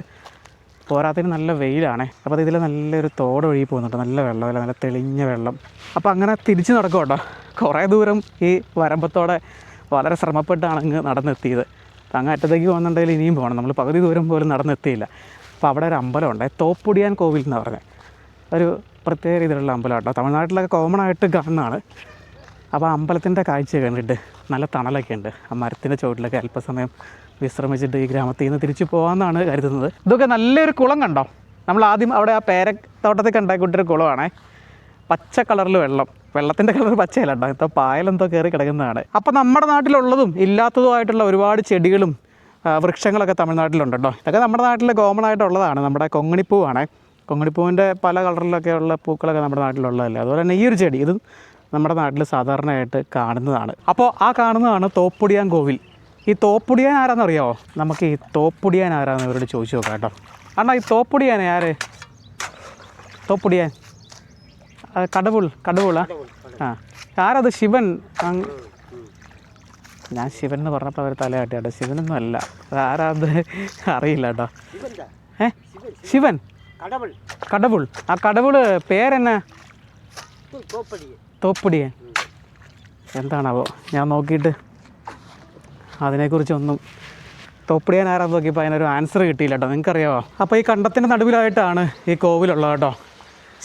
പോരാത്തതിന് നല്ല വെയിലാണ്. അപ്പോൾ ഇതിൽ നല്ലൊരു തോട് ഒഴുകി പോകുന്നുണ്ട്. നല്ല വെള്ളമല്ല നല്ല തെളിഞ്ഞ വെള്ളം. അപ്പോൾ അങ്ങനെ തിരിച്ച് നടക്കും കേട്ടോ. കുറേ ദൂരം ഈ വരമ്പത്തോടെ വളരെ ശ്രമപ്പെട്ടാണ് അങ്ങ് നടന്നെത്തിയത്. അപ്പം അങ്ങ് അറ്റത്തേക്ക് പോകുന്നുണ്ടെങ്കിൽ ഇനിയും പോകണം. നമ്മൾ പകുതി ദൂരം പോലും നടന്നെത്തിയില്ല. അപ്പോൾ അവിടെ ഒരു അമ്പലമുണ്ട്. തോപ്പുടിയാൻ കോവിൽ എന്ന് പറഞ്ഞത് ഒരു പ്രത്യേക രീതിയിലുള്ള അമ്പലം കേട്ടോ തമിഴ്നാട്ടിലൊക്കെ കോമൺ ആയിട്ട് കാണുന്നതാണ്. അപ്പോൾ അമ്പലത്തിന്റെ കാഴ്ച കണ്ടിട്ട് നല്ല തണലൊക്കെ ഉണ്ട്. ആ മരത്തിന്റെ ചുവട്ടിലൊക്കെ അല്പസമയം വിശ്രമിച്ചിട്ട് ഈ ഗ്രാമത്തിൽ നിന്ന് തിരിച്ചു പോകാമെന്നാണ് കരുതുന്നത്. ഇതൊക്കെ നല്ലൊരു കുളം കണ്ടോ? നമ്മൾ ആദ്യം അവിടെ ആ പേരത്തോട്ടത്തിൽ കണ്ടാക്കിയിട്ടൊരു കുളമാണേ. പച്ച കളറിൽ വെള്ളം. വെള്ളത്തിന്റെ കളർ പച്ചയല്ല കേട്ടോ. എന്തോ പായലെന്തോ കയറി കിടക്കുന്നതാണ്. അപ്പോൾ നമ്മുടെ നാട്ടിലുള്ളതും ഇല്ലാത്തതുമായിട്ടുള്ള ഒരുപാട് ചെടികളും വൃക്ഷങ്ങളൊക്കെ തമിഴ്നാട്ടിലുണ്ട് ഇതൊക്കെ നമ്മുടെ നാട്ടിൽ കോമൺ ആയിട്ടുള്ളതാണ്. നമ്മുടെ കൊങ്ങിണിപ്പൂവാണ്. കൊങ്ങിണിപ്പൂവിന്റെ പല കളറിലൊക്കെയുള്ള പൂക്കളൊക്കെ നമ്മുടെ നാട്ടിലുള്ളതല്ലേ. അതുപോലെ തന്നെ ഈ ഒരു ചെടി ഇത് നമ്മുടെ നാട്ടിൽ സാധാരണയായിട്ട് കാണുന്നതാണ്. അപ്പോൾ ആ കാണുന്നതാണ് തോപ്പുടിയാൻ കോവിൽ. ഈ തോപ്പുടിയാൻ ആരാന്നറിയാമോ നമുക്ക് ഈ തോപ്പുടിയാൻ ആരാന്ന് ഇവരോട് ചോദിച്ചു നോക്കാം കേട്ടോ. അണ്ണാ ഈ തോപ്പുടിയാൻ ആര്? തോപ്പുടിയാൻ. കടവുൾ കടവുളാ ആ? ആരത്? ശിവൻ. ഞാൻ ശിവൻ എന്ന് പറഞ്ഞപ്പോൾ അവർ തലയാട്ടിയാട്ടോ ശിവനൊന്നും അല്ല. ആരാത്? അറിയില്ല കേട്ടോ. ഏ? ശിവൻ. കടവുൾ. ആ കടവുൾ പേരെന്നാ? തോപ്പടിയൻ എന്താണാവോ? ഞാൻ നോക്കിയിട്ട് അതിനെക്കുറിച്ചൊന്നും തോപ്പടിയാൻ ആരാന്ന് നോക്കിയപ്പോൾ അതിനൊരു ആൻസർ കിട്ടിയില്ല കേട്ടോ നിങ്ങൾക്കറിയാമോ അപ്പോൾ ഈ കണ്ടത്തിന്റെ നടുവിലായിട്ടാണ് ഈ കോവിലുള്ളത് കേട്ടോ.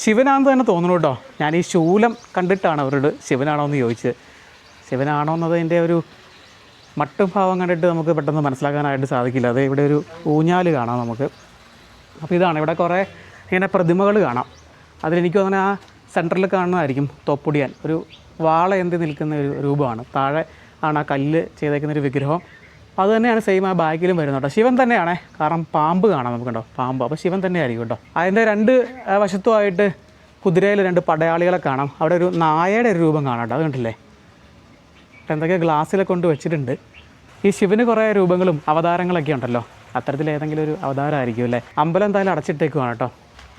ശിവനാണെന്ന് തന്നെ തോന്നുന്നു കേട്ടോ. ഞാൻ ഈ ശൂലം കണ്ടിട്ടാണ് അവരോട് ശിവനാണോ എന്ന് ചോദിച്ചത്. ശിവനാണോ എന്നതിന്റെ ഒരു മട്ടും ഭാവം കണ്ടിട്ട് നമുക്ക് പെട്ടെന്ന് മനസ്സിലാക്കാനായിട്ട് സാധിക്കില്ല. അത് ഇവിടെ ഒരു ഊഞ്ഞാൽ കാണാം നമുക്ക്. അപ്പോൾ ഇതാണ് ഇവിടെ കുറേ ഇങ്ങനെ പ്രതിമകൾ കാണാം. അതിലെനിക്ക് അങ്ങനെ ആ സെന്ററിൽ കാണുന്നതായിരിക്കും തോപ്പുടിയാൻ. ഒരു വാള എന്തി നിൽക്കുന്ന ഒരു രൂപമാണ്. താഴെ ആണ് ആ കല്ല് ചെയ്തേക്കുന്ന ഒരു വിഗ്രഹം. അത് തന്നെയാണ് സെയിം ആ ബാഗിലും വരുന്നത് കേട്ടോ. ശിവൻ തന്നെയാണ്. കാരണം പാമ്പ് കാണാം നമുക്ക് കേട്ടോ. പാമ്പ്. അപ്പോൾ ശിവൻ തന്നെ ആയിരിക്കും കേട്ടോ. അതിന്റെ രണ്ട് വശത്തുമായിട്ട് കുതിരയിൽ രണ്ട് പടയാളികളെ കാണാം. അവിടെ ഒരു നായയുടെ ഒരു രൂപം കാണാം കേട്ടോ. അത് കണ്ടില്ലേ? എന്തൊക്കെ ഗ്ലാസ്സിലൊക്കെ കൊണ്ട് വെച്ചിട്ടുണ്ട്. ഈ ശിവന് കുറേ രൂപങ്ങളും അവതാരങ്ങളൊക്കെ ഉണ്ടല്ലോ. അത്തരത്തിൽ ഏതെങ്കിലും ഒരു അവതാരമായിരിക്കും അല്ലേ? അമ്പലം എന്തായാലും അടച്ചിട്ടേക്കുവാണ് കേട്ടോ.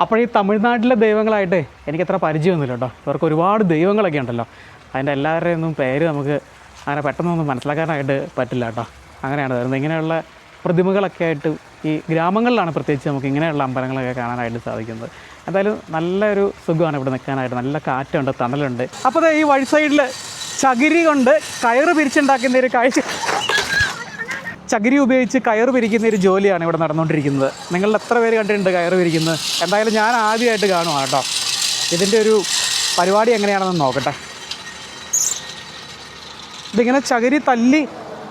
അപ്പോൾ ഈ തമിഴ്നാട്ടിലെ ദൈവങ്ങളായിട്ട് എനിക്കത്ര പരിചയമൊന്നുമില്ല കേട്ടോ. ഇവർക്ക് ഒരുപാട് ദൈവങ്ങളൊക്കെ ഉണ്ടല്ലോ. അതിന്റെ എല്ലാവരുടെയും ഒന്നും പേര് നമുക്ക് അങ്ങനെ പെട്ടെന്നൊന്നും മനസ്സിലാക്കാനായിട്ട് പറ്റില്ല കേട്ടോ. അങ്ങനെയാണ് വരുന്നത്. ഇങ്ങനെയുള്ള പ്രതിമകളൊക്കെ ആയിട്ട് ഈ ഗ്രാമങ്ങളിലാണ് പ്രത്യേകിച്ച് നമുക്ക് ഇങ്ങനെയുള്ള അമ്പലങ്ങളൊക്കെ കാണാനായിട്ട് സാധിക്കുന്നത്. എന്തായാലും നല്ലൊരു സുഖമാണ് ഇവിടെ നിൽക്കാനായിട്ട്. നല്ല കാറ്റുണ്ട് തണലുണ്ട്. അപ്പോൾ ഈ വഴി സൈഡിൽ ചകിരി കൊണ്ട് കയറ് പിരിച്ചുണ്ടാക്കുന്ന ഒരു കാഴ്ച ചകിരി ഉപയോഗിച്ച് കയർ പിരിക്കുന്ന ഒരു ജോലിയാണ് ഇവിടെ നടന്നുകൊണ്ടിരിക്കുന്നത്. നിങ്ങൾ എത്ര പേര് കണ്ടിട്ടുണ്ട് കയർ പിരിക്കുന്നത് എന്തായാലും ഞാൻ ആദ്യമായിട്ട് കാണുവാണ് കേട്ടോ. ഇതിന്റെ ഒരു പരിപാടി എങ്ങനെയാണെന്ന് നോക്കട്ടെ. ഇതിങ്ങനെ ചകിരി തല്ലി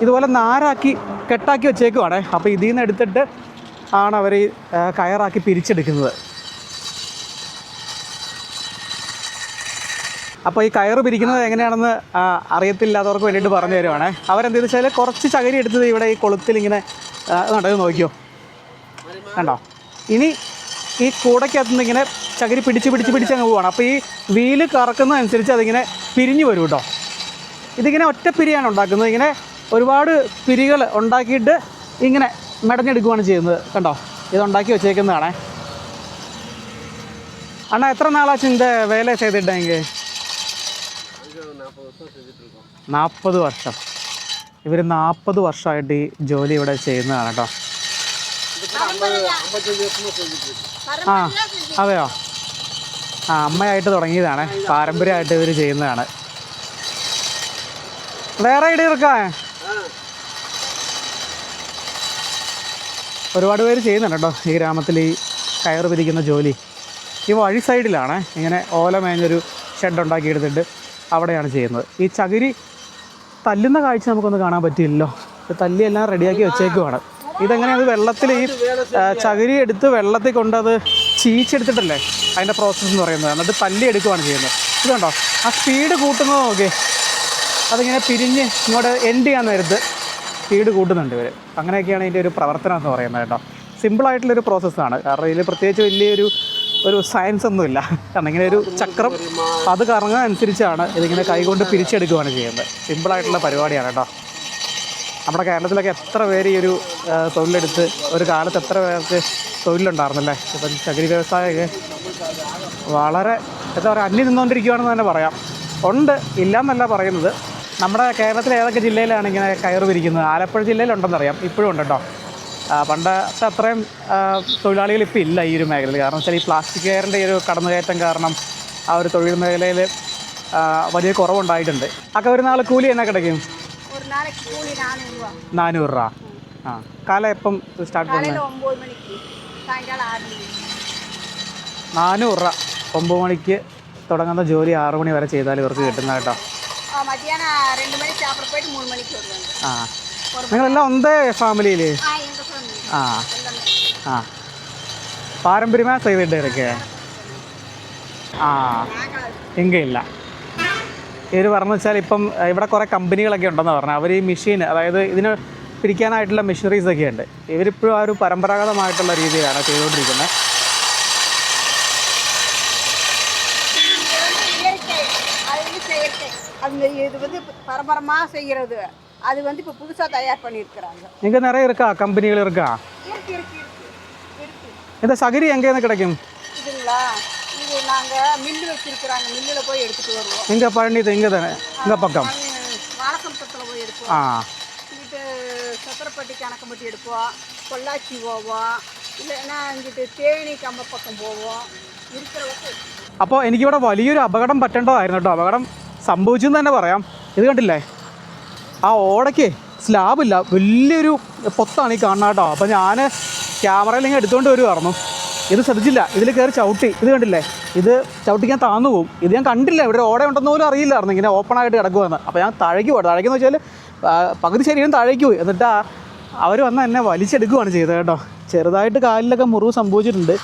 ഇതുപോലെ നാരാക്കി കെട്ടാക്കി വെച്ചേക്കുവാണേ. അപ്പോൾ ഇതിൽ നിന്ന് എടുത്തിട്ട് ആണ് അവർ കയറാക്കി പിരിച്ചെടുക്കുന്നത്. അപ്പോൾ ഈ കയറ് പിരിക്കുന്നത് എങ്ങനെയാണെന്ന് അറിയത്തില്ലാത്തവർക്ക് വേണ്ടിയിട്ട് പറഞ്ഞു തരുവാണേ. അവരെന്ത് വെച്ചാൽ കുറച്ച് ചകരി എടുത്തത് ഇവിടെ ഈ കൊളുത്തിൽ ഇങ്ങനെ നടന്ന് നോക്കിയോ? കണ്ടോ? ഇനി ഈ കൂടയ്ക്കകത്തുനിന്ന് ഇങ്ങനെ ചകിരി പിടിച്ച് പിടിച്ച് പിടിച്ച് അങ്ങ് പോവാണ്. അപ്പോൾ ഈ വീൽ കറക്കുന്നതനുസരിച്ച് അതിങ്ങനെ പിരിഞ്ഞു വരും കേട്ടോ. ഇതിങ്ങനെ ഒറ്റ പിരിയാണ് ഉണ്ടാക്കുന്നത്. ഇങ്ങനെ ഒരുപാട് പിരികൾ ഉണ്ടാക്കിയിട്ട് ഇങ്ങനെ മെടഞ്ഞെടുക്കുകയാണ് ചെയ്യുന്നത്. കണ്ടോ? ഇതുണ്ടാക്കി വെച്ചേക്കുന്നതാണേ. അണ്ണാ എത്ര നാളാ ചിന്ത വേല ചെയ്തിട്ടുണ്ടെങ്കിൽ? നാൽപ്പത് വർഷം. ഇവർ നാൽപ്പത് വർഷമായിട്ട് ഈ ജോലി ഇവിടെ ചെയ്യുന്നതാണ് കേട്ടോ. ആ അതെയോ? ആ അമ്മയായിട്ട് തുടങ്ങിയതാണ്. പാരമ്പര്യമായിട്ട് ഇവർ ചെയ്യുന്നതാണ്. വേറെ ഇടി ഇറക്കാ ഒരുപാട് പേര് ചെയ്യുന്നുണ്ട് കേട്ടോ ഈ ഗ്രാമത്തിൽ ഈ കയറ് പിരിക്കുന്ന ജോലി. ഈ വഴി സൈഡിലാണ് ഇങ്ങനെ ഓല മേഞ്ഞൊരു ഷെഡ് ഉണ്ടാക്കി എടുത്തിട്ട് അവിടെയാണ് ചെയ്യുന്നത്. ഈ ചകിരി തല്ലുന്ന കാഴ്ച നമുക്കൊന്ന് കാണാൻ പറ്റില്ലല്ലോ തല്ലി എല്ലാം റെഡിയാക്കി വെച്ചേക്കുവാണ്. ഇതെങ്ങനെയാണ് വെള്ളത്തിൽ ഈ ചകിരി എടുത്ത് വെള്ളത്തിൽ കൊണ്ടത് ചീച്ചെടുത്തിട്ടല്ലേ അതിന്റെ പ്രോസസ്സ് എന്ന് പറയുന്നത്? എന്നിട്ട് തല്ലി എടുക്കുവാണ് ചെയ്യുന്നത്. ഇതുണ്ടോ ആ സ്പീഡ് കൂട്ടുന്നത് നോക്കി അതിങ്ങനെ പിരിഞ്ഞ് ഇങ്ങോട്ട് എൻഡ് ചെയ്യാൻ നേരത്ത് സ്പീഡ് കൂട്ടുന്നുണ്ട് ഇവർ അങ്ങനെയൊക്കെയാണ് ഇതിന്റെ ഒരു പ്രവർത്തനം എന്ന് പറയുന്നത് കേട്ടോ. സിമ്പിളായിട്ടുള്ളൊരു പ്രോസസ്സാണ് കാരണം ഇതിൽ പ്രത്യേകിച്ച് വലിയൊരു ഒരു സയൻസ് ഒന്നുമില്ല കാരണം ഇങ്ങനെ ഒരു ചക്രം അത് കറങ്ങാൻ അനുസരിച്ചാണ് ഇതിങ്ങനെ കൈകൊണ്ട് പിരിച്ചെടുക്കുകയാണ് ചെയ്യുന്നത്. സിമ്പിളായിട്ടുള്ള പരിപാടിയാണ് കേട്ടോ. നമ്മുടെ കേരളത്തിലൊക്കെ എത്ര പേര് ഈ ഒരു തൊഴിലെടുത്ത് ഒരു കാലത്ത് എത്ര പേർക്ക് തൊഴിലുണ്ടായിരുന്നല്ലേ? ഇപ്പം ചകിരി വ്യവസായമൊക്കെ വളരെ എന്താ പറയുക അന്യം നിന്നുകൊണ്ടിരിക്കുകയാണെന്ന് തന്നെ പറയാം. ഉണ്ട് ഇല്ലയെന്നല്ല പറയുന്നത്. നമ്മുടെ കേരളത്തിലെ ഏതൊക്കെ ജില്ലയിലാണ് ഇങ്ങനെ കയറ് പിരിക്കുന്നത് ആലപ്പുഴ ജില്ലയിലുണ്ടെന്നറിയാം. ഇപ്പോഴും ഉണ്ട് കേട്ടോ. പണ്ടത്തെ അത്രയും തൊഴിലാളികൾ ഇപ്പം ഇല്ല ഈ ഒരു മേഖലയിൽ. കാരണം വെച്ചാൽ ഈ പ്ലാസ്റ്റിക് കെയറിന്റെ ഒരു കടന്നുകയറ്റം കാരണം ആ ഒരു തൊഴിൽ മേഖലയിൽ വലിയ കുറവുണ്ടായിട്ടുണ്ട്. അക്ക ഒരു നാൾ കൂലി എന്നാ കിടക്കും? നാനൂറ് രൂപ. ആ കാലം എപ്പം സ്റ്റാർട്ട് ചെയ്യുന്നത് നാനൂറ് രൂപ. ഒമ്പത് മണിക്ക് തുടങ്ങുന്ന ജോലി ആറു മണി വരെ ചെയ്താൽ ഇവർക്ക് കിട്ടുന്ന കേട്ടോ. ആ. നിങ്ങളെല്ലാം ഒന്നേ ഫാമിലിയിൽ ஆ எங்கள் ஃபேமிலி ആ எல்லாமே ആ പാരമ്പര്യമായി ചെയ്തിട്ട് ഇതൊക്കെ ആ എങ്കിൽ ഇല്ല ഇവർ പറഞ്ഞു വെച്ചാൽ ഇപ്പം ഏഹ്, ഇവിടെ കുറേ കമ്പനികളൊക്കെ ഉണ്ടെന്ന് പറഞ്ഞു അവർ ഈ മെഷീൻ അതായത് ഇതിന് പിരിക്കാനായിട്ടുള്ള മെഷീനറീസ് ഒക്കെ ഉണ്ട് ഇവരിപ്പോഴും ആ ഒരു പരമ്പരാഗതമായിട്ടുള്ള രീതിയിലാണ് ചെയ്തുകൊണ്ടിരിക്കുന്നത് இது வந்து இயற்கை அது வந்து செயற்கை அந்த இது வந்து பரம்பரமாக செய்கிறது அது வந்து இப்போ புதுசாக தயார் பண்ணியிருக்கிறாங்க നിങ്ങൾക്ക് നിറയെ ഇരിക്കാ കമ്പനികൾ ഇരിക്കാ இருக்கு இருக்கு இருக்கு இருக்கு இந்த சகிரி எங்கேருந்து கிடைக்கும் இதுங்களா இது நாங்கள் மில்லு வச்சிருக்கிறாங்க மில்லில் போய் எடுத்துகிட்டு வருவோம் இங்கே பழனி இங்கே தானே இங்கே பக்கம் வாழக்கம்பத்தில் போய் எடுப்போம் ஆ இங்கிட்டு சத்திரப்பட்டி கணக்கம்பட்டி எடுப்போம் பொள்ளாச்சி போவோம் இல்லைன்னா இங்கிட்டு தேனி கம்ப பக்கம் போவோம் இருக்கிற வரைக்கும் അപ്പോൾ എനിക്കിവിടെ വലിയൊരു അപകടം പറ്റേണ്ടതായിരുന്നു കേട്ടോ അപകടം സംഭവിച്ചു എന്ന് തന്നെ പറയാം ഇത് കണ്ടില്ലേ ആ ഓടയ്ക്ക് സ്ലാബില്ല വലിയൊരു പൊത്താണ് ഈ കാണുന്നത് കേട്ടോ. അപ്പോൾ ഞാൻ ക്യാമറയിൽ ഇങ്ങനെ എടുത്തുകൊണ്ട് വരുമായിരുന്നു ഇത് ശ്രദ്ധിച്ചില്ല. ഇതിൽ കയറി ചവിട്ടി. ഇത് കണ്ടില്ലേ? ഇത് ചവിട്ടിക്കാൻ താന്നു പോകും ഇത് ഞാൻ കണ്ടില്ല. ഇവിടെ ഓട ഉണ്ടെന്ന് പോലും അറിയില്ലായിരുന്നു ഇങ്ങനെ ഓപ്പൺ ആയിട്ട് കിടക്കുമെന്ന് അപ്പോൾ ഞാൻ താഴേക്ക് പോയി. താഴേക്കെന്ന് വെച്ചാൽ പകുതി ശരീരം താഴേക്ക് പോയി. എന്നിട്ട് അവർ വന്ന് എന്നെ വലിച്ചെടുക്കുകയാണ് ചെയ്തത് കേട്ടോ. ചെറുതായിട്ട് കാലിലൊക്കെ മുറിവ് സംഭവിച്ചിട്ടുണ്ട്.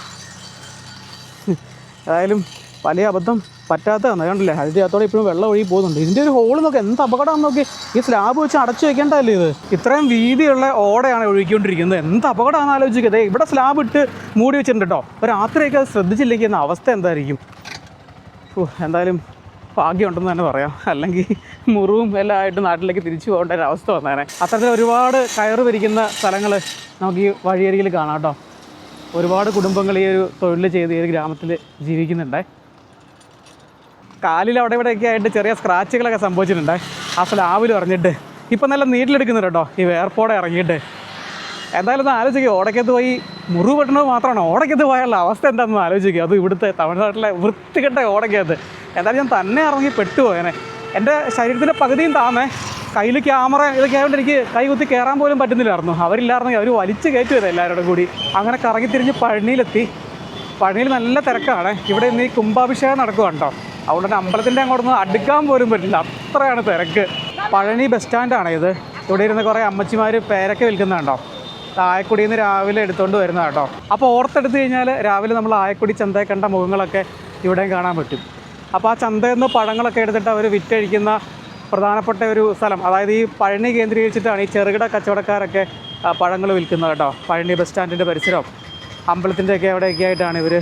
ഏതായാലും വലിയ അബദ്ധം. പറ്റാത്തതാണ്. കണ്ടില്ലേ? അതിന്റെ അകത്തോടെ ഇപ്പോഴും വെള്ളം ഒഴുകി പോകുന്നുണ്ട്. ഇതിന്റെ ഒരു ഹോൾ നോക്കി. എന്ത് അപകടമാണെന്ന് നോക്കി. ഈ സ്ലാബ് വെച്ച് അടച്ചു വെക്കേണ്ടതല്ലേ ഇത്? ഇത്രയും വീതിയുള്ള ഓടയാണ് ഒഴുകിക്കൊണ്ടിരിക്കുന്നത്. എന്ത് അപകടമാണെന്ന് ആലോചിക്കുന്നത് ഇവിടെ സ്ലാബ് ഇട്ട് മൂടി വെച്ചിട്ടുണ്ട് കേട്ടോ രാത്രിയൊക്കെ അത് ശ്രദ്ധിച്ചില്ലെങ്കിൽ എന്ന അവസ്ഥ എന്തായിരിക്കും? എന്തായാലും ഭാഗ്യമുണ്ടെന്ന് തന്നെ പറയാം. അല്ലെങ്കിൽ മുറിവും എല്ലാം ആയിട്ട് നാട്ടിലേക്ക് തിരിച്ചു പോകേണ്ട ഒരു അവസ്ഥ വന്നേനെ. അത്തരത്തിൽ ഒരുപാട് കയറ് വരിക്കുന്ന സ്ഥലങ്ങൾ നമുക്ക് ഈ വഴിയരികിൽ കാണാം കേട്ടോ ഒരുപാട് കുടുംബങ്ങൾ ഈ ഒരു തൊഴിൽ ചെയ്ത് ഈ ഒരു ഗ്രാമത്തിൽ ജീവിക്കുന്നുണ്ടേ. കാലിൽ അവിടെ ഇവിടെയൊക്കെ ആയിട്ട് ചെറിയ സ്ക്രാച്ചുകളൊക്കെ സംഭവിച്ചിട്ടുണ്ട്. ആ സ്ലാബിൽ പറഞ്ഞിട്ട് ഇപ്പം നല്ല നീട്ടിലെടുക്കുന്നുണ്ട് കേട്ടോ. ഈ വേർപ്പോടെ ഇറങ്ങിയിട്ട്. എന്തായാലും ഒന്ന് ആലോചിക്കുക ഓടയ്ക്കത്ത് പോയി മുറിവ് പെട്ടണത് മാത്രമാണ്. ഓടയ്ക്കത്ത് പോയാലുള്ള അവസ്ഥ എന്താണെന്ന് ആലോചിക്കുക അത് ഇവിടുത്തെ തമിഴ്നാട്ടിലെ വൃത്തികെട്ട ഓടയ്ക്കകത്ത് എന്തായാലും ഞാൻ തന്നെ ഇറങ്ങി പെട്ടുപോയനെ. എന്റെ ശരീരത്തിന്റെ പകുതിയും താന്നേ. കയ്യിൽ ക്യാമറ ഇതൊക്കെ ആയതുകൊണ്ട് എനിക്ക് കൈ കുത്തി കയറാൻ പോലും പറ്റുന്നില്ലായിരുന്നു. അവരില്ലായിരുന്നെങ്കിൽ അവർ വലിച്ചു കയറ്റുമത് എല്ലാവരോടും കൂടി. അങ്ങനെ കറങ്ങി തിരിഞ്ഞ് പഴനിയിലെത്തി. പഴനിയിൽ നല്ല തിരക്കാണ്. ഇവിടെ ഇന്ന് ഈ കുംഭാഭിഷേകം നടക്കുകയാണ് കേട്ടോ. അതുകൊണ്ട് തന്നെ അമ്പലത്തിന്റെ അങ്ങോട്ടൊന്നും അടുക്കാൻ പോലും പറ്റില്ല. അത്രയാണ് തിരക്ക്. പഴനി ബസ് സ്റ്റാൻഡാണ് ഇത്. ഇവിടെ ഇരുന്ന് കുറേ അമ്മച്ചിമാർ പേരൊക്കെ വിൽക്കുന്നുണ്ടോ ആയക്കുടിയിൽ നിന്ന് രാവിലെ എടുത്തുകൊണ്ട് വരുന്ന കേട്ടോ അപ്പോൾ ഓർത്തെടുത്ത് കഴിഞ്ഞാൽ രാവിലെ നമ്മൾ ആയക്കുടി ചന്തയിൽ കണ്ട മുഖങ്ങളൊക്കെ ഇവിടെയും കാണാൻ പറ്റും. അപ്പോൾ ആ ചന്തയിൽ നിന്ന് പഴങ്ങളൊക്കെ എടുത്തിട്ട് അവർ വിറ്റഴിക്കുന്ന പ്രധാനപ്പെട്ട ഒരു സ്ഥലം. അതായത് ഈ പഴനി കേന്ദ്രീകരിച്ചിട്ടാണ് ഈ ചെറുകിട കച്ചവടക്കാരൊക്കെ പഴങ്ങൾ വിൽക്കുന്നത് കേട്ടോ. പഴനി ബസ് സ്റ്റാൻഡിന്റെ പരിസരം. അമ്പലത്തിന്റെയൊക്കെ അവിടെയൊക്കെ ആയിട്ടാണ് ഇവർ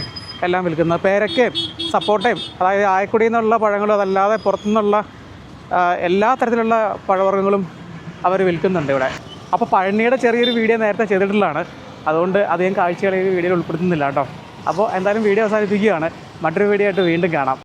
എല്ലാം വിൽക്കുന്നത്. പേരക്കയും സപ്പോട്ടയും അതായത് ആയക്കുടിയിൽ നിന്നുള്ള പഴങ്ങളും അതല്ലാതെ പുറത്തുനിന്നുള്ള എല്ലാ തരത്തിലുള്ള പഴവർഗങ്ങളും അവർ വിൽക്കുന്നുണ്ട് ഇവിടെ. അപ്പോൾ പഴനിയുടെ ചെറിയൊരു വീഡിയോ നേരത്തെ ചെയ്തിട്ടുള്ളതാണ്. അതുകൊണ്ട് അധികം കാഴ്ചകൾ ഈ വീഡിയോയിൽ ഉൾപ്പെടുത്തുന്നില്ല കേട്ടോ. അപ്പോൾ എന്തായാലും വീഡിയോ അവസാനിപ്പിക്കുകയാണ്. മറ്റൊരു വീഡിയോ ആയിട്ട് വീണ്ടും കാണാം.